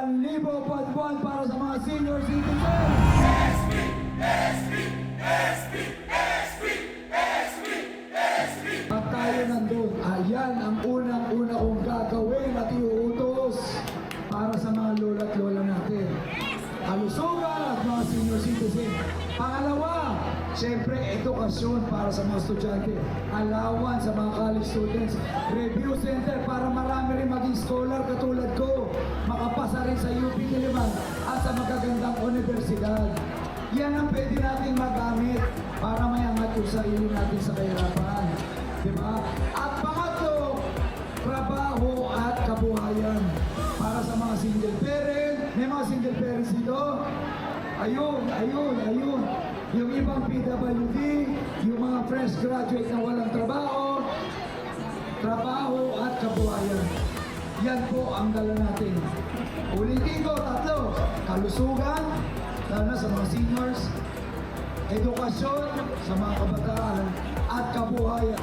1,000 buwan para sa mga senior citizens. At tayo nandun, ayan ang unang-una kong gagawin at iuutos para sa mga lola at lola natin. Kalusugan at mga senior citizen. Pangalawa, siyempre, edukasyon para sa mga estudyante. Alawan sa mga college students. Review center para marami rin maging scholar katulad ko. Sa UP Diliman at sa magagandang universidad. Yan ang pwede nating magamit para mayangat yung sarili natin sa kahirapan. Di ba? At pangatlo, trabaho at kabuhayan para sa mga single parent. May mga single parents dito. Ayun, ayun, ayun. Yung ibang PWD, yung mga fresh graduate na walang trabaho, trabaho at kabuhayan. Yan po ang dala natin. Ulitin ko, tatlo. Kalusugan, lalo na sa mga seniors, edukasyon sa mga kabataan, at kabuhayan.